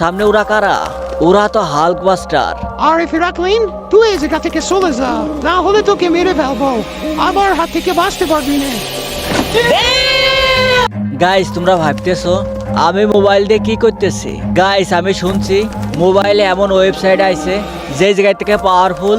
সামনে ওরা কারা? ওরা তো হাল্ক বাস্টার আরে ফিরাকলিন তুই এই জায়গা থেকে চলে যা না হলে তোকে মেরে ফেলব। আমার হাত থেকে বাঁচতে পারবি না। গাইস তোমরা ভাবতেছো আমি মোবাইল দিয়ে কি করতেছি? গাইস আমি শুনছি মোবাইলে এমন ওয়েবসাইট আছে যে জায়গা থেকে পাওয়ারফুল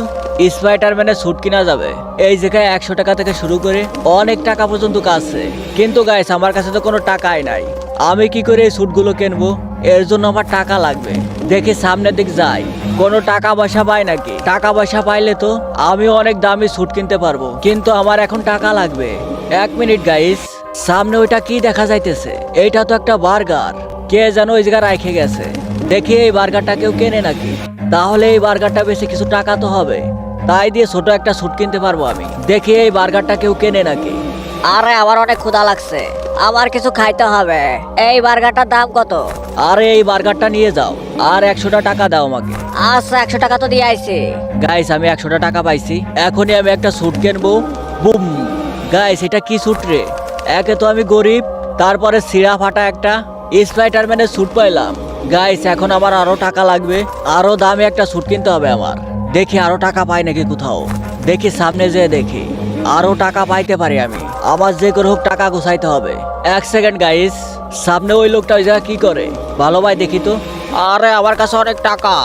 স্পাইডারম্যানের স্যুট কিনা যাবে। এই জায়গায় একশো টাকা থেকে শুরু করে অনেক টাকা পর্যন্ত আছে। কিন্তু গাইস আমার কাছে তো কোনো টাকাই নাই। আমি কি করে এই স্যুটগুলো কিনবো? এর জন্য আমার টাকা লাগবে। দেখি সামনের দিক যাই। কোনো টাকা পয়সা পাই নাকি? টাকা পয়সা পাইলে তো আমি অনেক দামি স্যুট কিনতে পারব। কিন্তু আমার এখন টাকা লাগবে। এক মিনিট গাইস সামনে ওইটা কি দেখা যাইতেছে? এইটা তো একটা বার্গার। কে যেন ওই জায়গায় রেখে গেছে। দেখি এই বার্গারটা কেউ কেনে নাকি? তাহলে এই বার্গারটা বেশি কিছু টাকা তো হবে। তাই দিয়ে ছোট একটা স্যুট কিনতে পারব আমি। দেখি এই বার্গারটা কেউ কেনে নাকি? আরে আমার অনেক ক্ষুধা লাগছে। আমার কিছু খাইতে হবে। এই বার্গারটার দাম কত? আরে এই বার্গারটা নিয়ে যাও। আর একশোটা টাকা দাও আমাকে। আচ্ছা একশো টাকা তো দিয়ে আইছি। গাইস আমি একশোটা টাকা পাইছি। এখনই আমি একটা স্যুট কিনবো। বুম! গাইস এটা কি স্যুট রে? একে তো আমি গরিব তারপরে সিরা ফাটা একটা স্পাইডারম্যানের স্যুট পাইলাম। গাইস এখন আমার আরও টাকা লাগবে। আরও দামে একটা স্যুট কিনতে হবে আমার। দেখি আরও টাকা পাই নাকি কোথাও। দেখি সামনে যেয়ে দেখি। আরও টাকা পাইতে পারি আমি। আমার যে করে হোক টাকা গোছাইতে হবে। এক সেকেন্ড গাইস সামনে ওই লোকটা ওই জায়গা কি করে? ভালো ভাই, দেখি তো। আরে, আমার কাছে অনেক টাকা।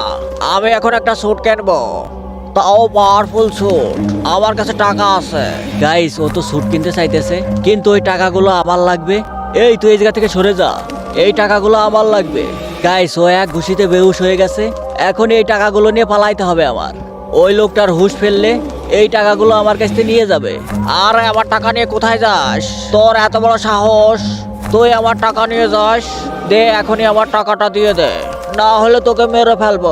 আমি এখন একটা স্যুট কিনবো। তাও পাওয়ারফুল স্যুট আমার কাছে টাকা আছে। গাইস ও তো স্যুট কিনতে চাইতেছে। কিন্তু ওই টাকাগুলো আমার লাগবে। এই, তুই এই জায়গা থেকে সরে যা। এই টাকাগুলো আমার লাগবে। গাইস ও এক ঘুষিতে বেহুশ হয়ে গেছে। এখন এই টাকাগুলো নিয়ে পালাইতে হবে আমার। ওই লোকটার হুশ ফেললে এই টাকাগুলো আমার কাছ থেকে নিয়ে যাবে। আর আমার টাকা নিয়ে কোথায় যাস? তোর এত বড় সাহস। তুই আমার টাকা নিয়ে যাস। দে, এখনই আমার টাকাটা দিয়ে দে। না হলে তোকে মেরে ফেলব।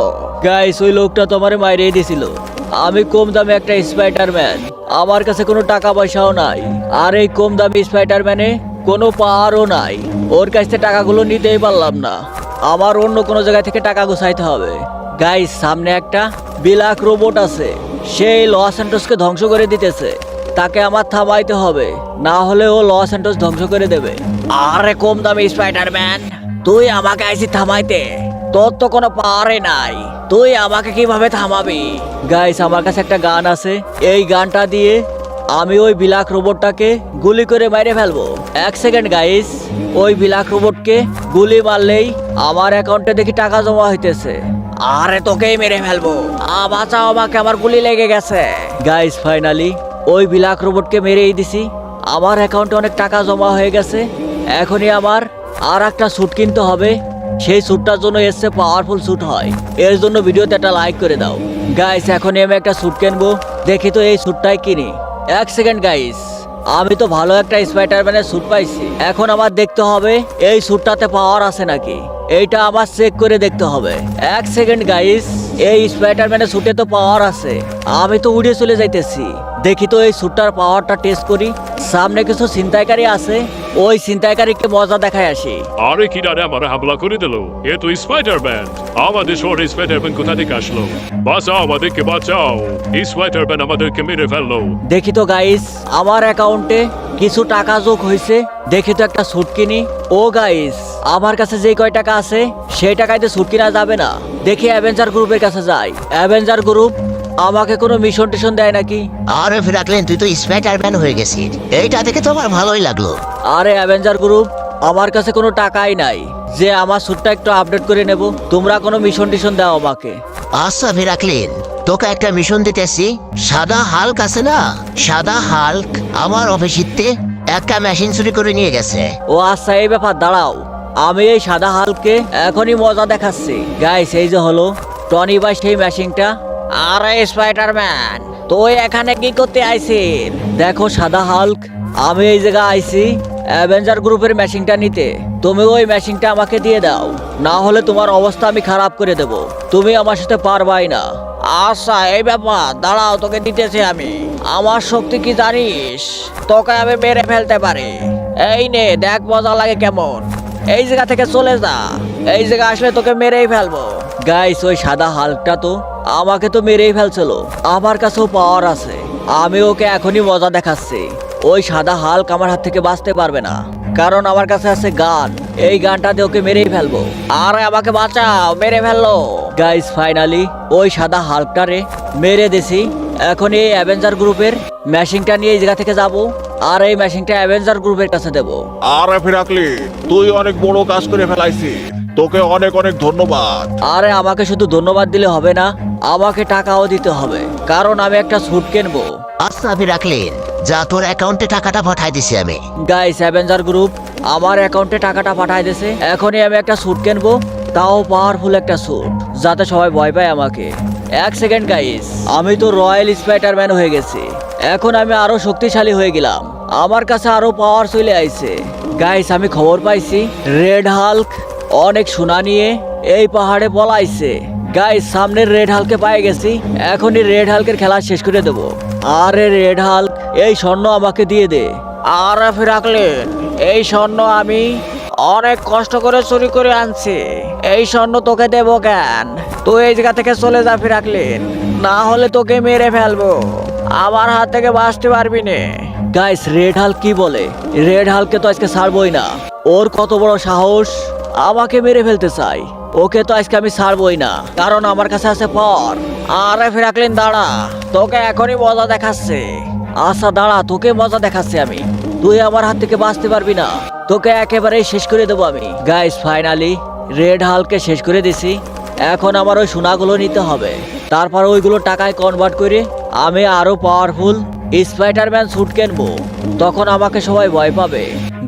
গাইস ওই লোকটা তোমারে মাইরেই দিছিল। আমি কম দামে একটা স্পাইডারম্যান আমার কাছে কোনো টাকা পয়সাও নাই। আর এই কম দামি স্পাইডারম্যানে কোনো পাওয়ারও নাই। ওর কাছ থেকে টাকাগুলো নিতেই পারলাম না। আমার অন্য কোনো জায়গা থেকে টাকা গুছাইতে হবে। গাইস সামনে একটা বিলাক রোবট আছে। সেই লস অ্যান্টোসকে ধ্বংস করে দিতেছে। তাকে আমার থামাইতে হবে, না হলে ও লস অ্যান্টোস ধ্বংস করে দেবে। আরে কম দামি স্পাইডারম্যান, তুই আমাকে আইসি থামাইতে। তোর তো কোনো পাওয়ারে নাই, তুই আমাকে কীভাবে থামাবি? গাইস আমার কাছে একটা গান আছে। এই গানটা দিয়ে আমি ওই বিলাক রোবটটাকে গুলি করে মেরে ফেলব। এক সেকেন্ড গাইস ওই বিলাক রোবটকে গুলি মারলেই আমার অ্যাকাউন্টে দেখি টাকা জমা হইতেছে। আরে তোকেই মেরে ফেলব। আ, বাঁচাও আমাকে, আমার গুলি লেগে গেছে। গাইস ফাইনালি ওই বিলাক রোবটকে মেরেই দিছি। আমার অ্যাকাউন্টে অনেক টাকা জমা হয়ে গেছে। এখনই আমার আর একটা স্যুট কিনতে হবে। সেই স্যুটটার জন্য এসছে পাওয়ারফুল স্যুট হয়। এর জন্য ভিডিওতে একটা লাইক করে দাও। গাইস এখনই আমি একটা স্যুট কিনবো। দেখি তো এই স্যুটটাই কিনি। এক সেকেন্ড গাইস আমি তো ভালো একটা স্পাইডারম্যানের স্যুট পাইছি। এখন আমার দেখতে হবে, এই স্যুটটাতে পাওয়ার আছে নাকি? এইটা আবার চেক করে দেখতে হবে। এক সেকেন্ড গাইস এই স্পাইডারম্যানের স্যুটে তো পাওয়ার আছে। আমি তো উড়ে চলে যাইতেছি। দেখি তো এই স্যুটটার পাওয়ারটা টেস্ট করি। সামনে কিছু ছিনতাইকারী আছে? ওই ছিনতাইকারীকে মজা দেখায় আসি। আরে কি ডারে আমার হামলা করে দিল? এ তো স্পাইডারম্যান আমাদের শহরে স্পাইডারম্যান কোথা থেকে আসলো? বাঁচাও আমাদেরকে বাঁচাও। স্পাইডারম্যান আমাদেরকে মেরে ফেলল। দেখি তো গাইস আমার অ্যাকাউন্টে কিছু টাকা যোগ হয়েছে। দেখি তো একটা স্যুট কিনি। ও গাইস আমার কাছে যে কয় টাকা আছে সেই টাকায় তো স্যুট কিনা যাবে না। দেখি অ্যাভেঞ্জার গ্রুপের কাছে যাই। অ্যাভেঞ্জার গ্রুপ আমাকে কোনো মিশন টিশন দেয় নাকি? আরে ফিরাকলেন তুই তো স্পাইডারম্যান হয়ে গেছিস। এইটা দেখে তো আমার ভালোই লাগল। আরে অ্যাভেঞ্জার গ্রুপ আমার কাছে কোনো টাকাই নাই। যে আমার স্যুটটা একটু আপডেট করে নেব তোমরা কোনো মিশন টিশন দাও আমাকে। আচ্ছা ফিরাকলেন তোকে একটা মিশন দিতেছি সাদা হাল্ক আছে না? সাদা হাল্ক আমার অফিসিতে একটা মেশিন চুরি করে নিয়ে গেছে। ও আচ্ছা এই ব্যাপার দাঁড়াও। আমি এই সাদা হালকে এখনই মজা দেখাচ্ছি। গাইস এই যে হলো টনি বাই সেই মেশিনটা আরে স্পাইডারম্যান তুই এখানে কি করতে আইছিস? দেখো সাদা হাল্ক, আমি এই জায়গায় আইছি অ্যাভেঞ্জার গ্রুপের মেশিনটা নিতে। তুমি ওই মেশিনটা আমাকে দিয়ে দাও, না হলে তোমার অবস্থা আমি খারাপ করে দেব। তুমি আমার সাথে পারবাই না। আচ্ছা এই ব্যাপার, দাঁড়াও, তোকে দিতেছি আমি। আমার শক্তি কি জানিস? তোকে আমি মেরে ফেলতে পারি। এই নে, দেখ মজা লাগে কেমন। এই জায়গা থেকে চলে যা। এই জায়গা আসলে তোকে মেরেই ফেলব। গাইস ওই সাদা হালকটা তো আমাকে তো মেরেই ফেলছিল। আমার কাছেও পাওয়ার আছে। আমি ওকে এখনই মজা দেখাচ্ছি। ওই সাদা হালক আমার হাত থেকে বাঁচতে পারবে না। কারণ আমার কাছে আছে গান। এই গানটা দিয়ে ওকে মেরেই ফেলব। আর আমাকে বাঁচাও, মেরে ফেলল। গাইস ফাইনালি ওই সাদা হাল্কটারে মেরে দিছি। এখন এই অ্যাভেঞ্জার গ্রুপের মেশিনটা নিয়ে এই জায়গা থেকে যাব আর এই মেশিনটা অ্যাভেঞ্জার গ্রুপের কাছে দেবো। আরে ফিরাকলি, তুই অনেক বড় কাজ করে ফেলাইছিস। তোকে অনেক অনেক ধন্যবাদ। আরে আমাকে শুধু ধন্যবাদ দিলে হবে না আমাকে টাকাও দিতে হবে কারণ আমি একটা স্যুট কিনবো। আচ্ছা ফিরাকলিন যা তোর অ্যাকাউন্টে টাকাটা পাঠাই দিছি আমি। গাইস অ্যাভেঞ্জার গ্রুপ আমার অ্যাকাউন্টে টাকাটা পাঠায় দিয়েছে এখনই আমি একটা স্যুট কিনবো তাও পাওয়ারফুল একটা স্যুট যাতে সবাই ভয় পায় আমাকে। এক সেকেন্ড গাইস আমি তো রয়্যাল স্পাইডারম্যান হয়ে গেছি এখন আমি আরও শক্তিশালী হয়ে গেলাম আমার কাছে আরও পাওয়ার চলে আইছে। গাইস আমি খবর পাইছি রেড হাল্ক অনেক সোনা নিয়ে এই পাহাড়ে পলাইছে। গাইস সামনের রেড হালকে পাই গেছি। এখনই রেড হালকের খেলা শেষ করে দেবো। আরে রেড হাল্ক এই স্বর্ণ আমাকে দিয়ে দে। আর ফিরাকলেন এই স্বর্ণ আমি অনেক কষ্ট করে চুরি করে আনছি। এই স্বর্ণ তোকে দেবো কেন? তুই এই জায়গা থেকে চলে যা ফিরাকলেন না হলে তোকে মেরে ফেলব। আমার হাত থেকে বাঁচতে পারবি নে। গাইস রেড হাল কি বলে? রেড হালকে তো আজকে ছাড়বই না। ওর কত বড় সাহস? আমাকে মেরে ফেলতে চাই। ওকে তো আজকে আমি ছাড়বই না, কারণ আমার কাছে আছে পর। আরে ফিরাকলেন দাঁড়া, তোকে এখনই মজা দেখাচ্ছে। আচ্ছা দাঁড়া, তোকে মজা দেখাচ্ছি আমি। তুই আমার হাত থেকে বাঁচতে পারবি না। তোকে একেবারেই শেষ করে দেবো আমি। গাইস ফাইনালি রেড হালকে শেষ করে দিছি। এখন আমার ওই সোনাগুলো নিতে হবে। তারপর ওইগুলো টাকায় কনভার্ট করে আমি আরও পাওয়ারফুল স্পাইডারম্যান স্যুট কিনবো তখন আমাকে সবাই ভয় পাবে।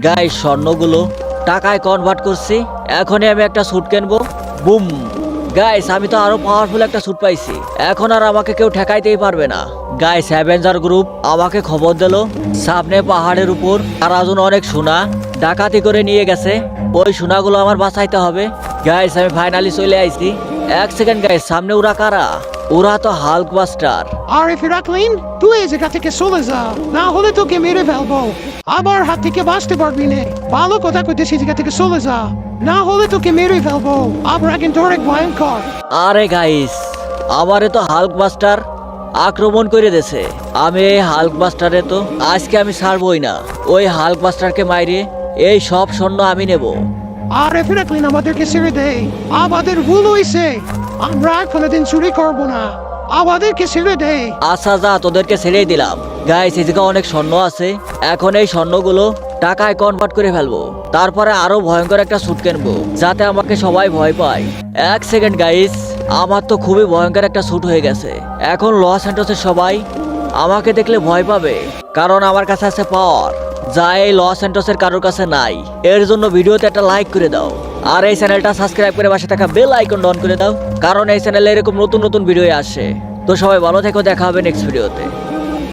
গাইস স্বর্ণগুলো টাকায় কনভার্ট করছি। এখনই আমি একটা স্যুট কিনবো। বুম। গাইস আমি তো আরও পাওয়ারফুল একটা স্যুট পাইছি। এখন আর আমাকে কেউ ঠেকাইতেই পারবে না। গাইস অ্যাভেঞ্জার গ্রুপ আমাকে খবর দিল, সামনে পাহাড়ের উপর তারাজন অনেক সোনা। ডাকাতি করে নিয়ে গেছে। ওই সোনাগুলো আমার বাঁচাইতে হবে। গাইস আমি ফাইনালি চলে আইছি। এক সেকেন্ড গাইস সামনে ওরা কারা? ওরা তো হাল্ক বাস্টার আরে ফিরাকলিন তুই এই জায়গা থেকে চলে যা। না হলে তোকে মেরে ফেলব। আমার হাত থেকে বাঁচতে পারবি না। ভালো কথা কইতে সেই জায়গা থেকে চলে যা। না হলে তোকে মেরে ফেলব। আমরা কিন্তু অনেক ভয়ঙ্কর। আরে গাইস আমারে তো হাল্ক বাস্টার আক্রমণ করে দেছে আমি এই হাল্ক বাস্টারে তো আজকে আমি ছাড়বই না। ওই হাল্ক বাস্টারকে মাইরে এই সব স্বর্ণ আমি নেব। আরে ফিরাকলিন আমাদেরকে ছেড়ে দে। আমাদের ভুল হয়েছে আমরা কোনোদিন চুরি করব না। আমাদেরকে ছেড়ে দে। আচ্ছা যা, তোদেরকে ছেড়েই দিলাম। গাইস এদিকে অনেক স্বর্ণ আছে। এখন এই স্বর্ণগুলো টাকায় কনভার্ট করে ফেলব। তারপরে আরও ভয়ঙ্কর একটা স্যুট কিনবো, যাতে আমাকে সবাই ভয় পায়। এক সেকেন্ড গাইস আমার তো খুবই ভয়ঙ্কর একটা স্যুট হয়ে গেছে। এখন লস অ্যান্টোসের সবাই আমাকে দেখলে ভয় পাবে, কারণ আমার কাছে আছে পাওয়ার যা এই লস অ্যান্টোসের কারোর কাছে নাই। এর জন্য ভিডিওতে একটা লাইক করে দাও। আর এই চ্যানেলটা সাবস্ক্রাইব করে পাশে থাকা বেল আইকন অন করে দাও, কারণ এই চ্যানেলে এরকম নতুন নতুন ভিডিও আসে। তো সবাই ভালো থেকো, দেখা হবে নেক্সট ভিডিওতে